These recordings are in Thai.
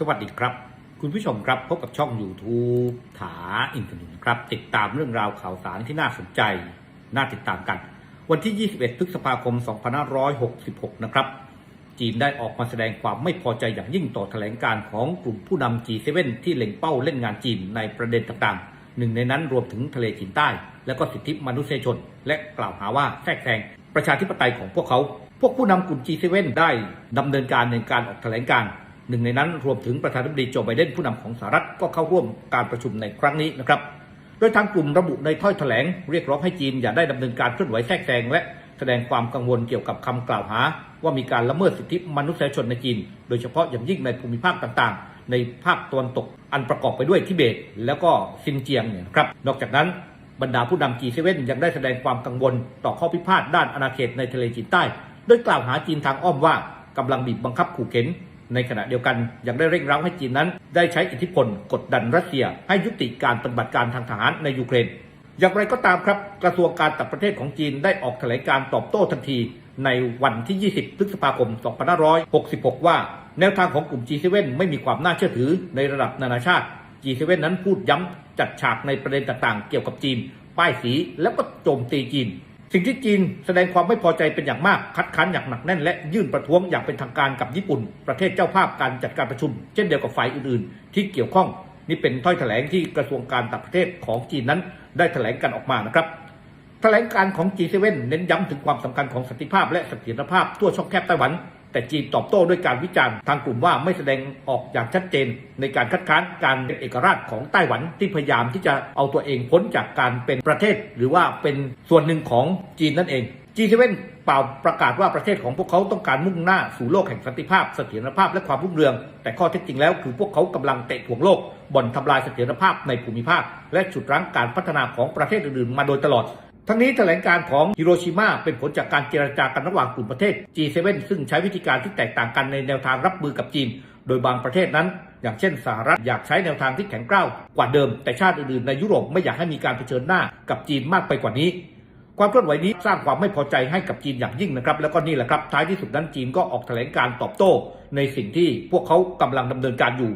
สวัสดีครับ คุณผู้ชมครับพบกับช่อง YouTube ถาอินทนินครับ ติดตามเรื่องราวข่าวสารที่น่าสนใจ น่าติดตามกัน วันที่ 21 พฤษภาคม 2566 นะครับ จีนได้ออกมาแสดงความไม่พอใจอย่างยิ่งต่อแถลงการของกลุ่มผู้นำ G7 ที่เล็งเป้าเล่นงานจีนในประเด็นต่างๆ หนึ่งในนั้นรวมถึงทะเลจีนใต้ และก็สิทธิมนุษยชน และกล่าวหาว่าแทรกแซงประชาธิปไตยของพวกเขา พวกผู้นำกลุ่ม G7 ได้ดำเนินการในการออกแถลงการ หนึ่งในนั้นรวมถึงประธานาธิบดีโจไบเดนผู้นำของสหรัฐก็เข้าร่วมการประชุมในครั้งนี้นะครับ โดยทางกลุ่มระบุในถ้อยแถลงเรียกร้องให้จีนอย่าได้ดำเนินการเคลื่อนไหวแทรกแซงและแสดงความกังวลเกี่ยวกับคำกล่าวหา ว่ามีการละเมิดสิทธิมนุษยชนในจีน โดยเฉพาะอย่างยิ่งในภูมิภาคต่างๆ ในภาคตะวันตกอันประกอบไปด้วยทิเบต แล้วก็ซินเจียงเนี่ยนะครับ นอกจากนั้นบรรดาผู้นำ G7 ยังได้แสดงความกังวล ต่อข้อพิพาทด้านอาณาเขตในทะเลจีนใต้ โดยกล่าวหาจีนทางอ้อมว่ากำลังบีบบังคับขู่เข็น ในขณะเดียวกันยังได้เร่งเร้าให้จีนนั้น ได้ใช้อิทธิพลกดดันรัสเซีย ให้ยุติการปฏิบัติการทางทหารในยูเครน อย่างไรก็ตามครับกระทรวงการต่างประเทศของจีนได้ออกแถลงการตอบโต้ทันทีในวันที่ 20 พฤษภาคม 2566 ว่า แนวทางของกลุ่ม G7 ไม่มีความน่าเชื่อถือในระดับนานาชาติ G7 นั้นพูดย้ำจัดฉากในประเด็นต่างๆ เกี่ยวกับจีน ป้ายสีแล้วก็โจมตีจีน สิ่งที่จีนแสดงความไม่พอใจเป็นอย่างมากคัดค้านอย่างหนักแน่นและยื่นประท้วงอย่างเป็นทางการกับญี่ปุ่น ประเทศเจ้าภาพการจัดการประชุม เช่นเดียวกับฝ่ายอื่นๆ ที่เกี่ยวข้อง นี่เป็นถ้อยแถลงที่กระทรวงการต่างประเทศของจีนนั้น ได้แถลงกันออกมานะครับแถลงการของ G7 เน้นย้ำถึงความสำคัญของสันติภาพและเสถียรภาพทั่วช่องแคบไต้หวัน แต่จีนตอบโต้ด้วยการวิจารณ์ทางกลุ่มว่าไม่แสดงออกอย่างชัดเจน ในการคัดค้านการเป็นเอกราชของไต้หวันที่พยายามที่จะเอาตัวเองพ้นจากการเป็นประเทศ หรือว่าเป็นส่วนหนึ่งของจีนนั่นเอง G7 เปล่าประกาศว่าประเทศของพวกเขาต้องการมุ่งหน้าสู่โลกแห่งสันติภาพ เสถียรภาพและความรุ่งเรือง แต่ข้อเท็จจริงแล้วคือพวกเขากำลังเตะถ่วงโลกบ่อนทำลายเสถียรภาพในภูมิภาค และฉุดรั้งการพัฒนาของประเทศอื่นๆมาโดยตลอด ทั้งนี้แถลงการของฮิโรชิมาเป็นผลจากการเจรจากันระหว่างกลุ่มประเทศ G7 ซึ่งใช้วิธีการที่แตกต่างกันในแนวทางรับมือกับจีน โดยบางประเทศนั้น อย่างเช่นสหรัฐอยากใช้แนวทางที่แข็งกร้าวกว่าเดิม แต่ชาติอื่นๆในยุโรปไม่อยากให้มีการเผชิญหน้ากับจีนมากไปกว่านี้ ความเคลื่อนไหวนี้สร้างความไม่พอใจให้กับจีนอย่างยิ่งนะครับ แล้วก็นี่แหละครับท้ายที่สุดนั้นจีนก็ออกแถลงการตอบโต้ ในสิ่งที่พวกเขากำลังดำเนินการอยู่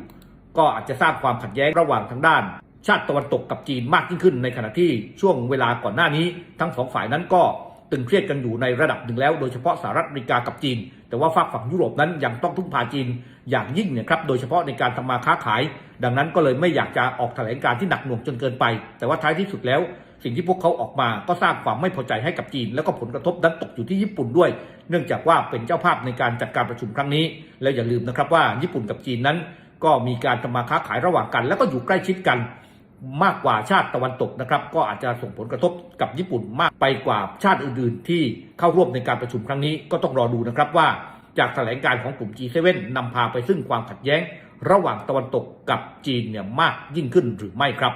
ก็อาจจะสร้างความขัดแย้งระหว่างทางด้าน ชาติตะวันตกกับจีนมากยิ่งขึ้นในขณะที่ช่วงเวลาก่อนหน้านี้ ทั้งสองฝ่ายนั้นก็ตึงเครียดกันอยู่ในระดับหนึ่งแล้ว โดยเฉพาะสหรัฐอเมริกากับจีน แต่ว่าฝากฝั่งยุโรปนั้นยังต้องพึ่งพาจีนอย่างยิ่งเนี่ยครับโดยเฉพาะในการทำมาค้าขาย ดังนั้นก็เลยไม่อยากจะออกแถลงการที่หนักหน่วงจนเกินไป แต่ว่าท้ายที่สุดแล้ว สิ่งที่พวกเขาออกมาก็สร้างความไม่พอใจให้กับจีน แล้วก็ผลกระทบนั้นตกอยู่ที่ญี่ปุ่นด้วย เนื่องจากว่าเป็นเจ้าภาพในการจัดการประชุมครั้งนี้ แล้วอย่าลืมนะครับว่าญี่ปุ่นกับจีนนั้น ก็มีการทำมาค้าขายระหว่างกัน แล้วก็อยู่ใกล้ชิดกัน มากกว่าชาติตะวันตกนะครับ ก็อาจจะส่งผลกระทบกับญี่ปุ่นมากไปกว่าชาติอื่นๆ ที่เข้าร่วมในการประชุมครั้งนี้ก็ต้องรอดูนะครับว่าจากแถลงการของกลุ่ม G7 นำพาไปซึ่งความขัดแย้ง ระหว่างตะวันตกกับจีนเนี่ยมากยิ่งขึ้นหรือไม่ครับ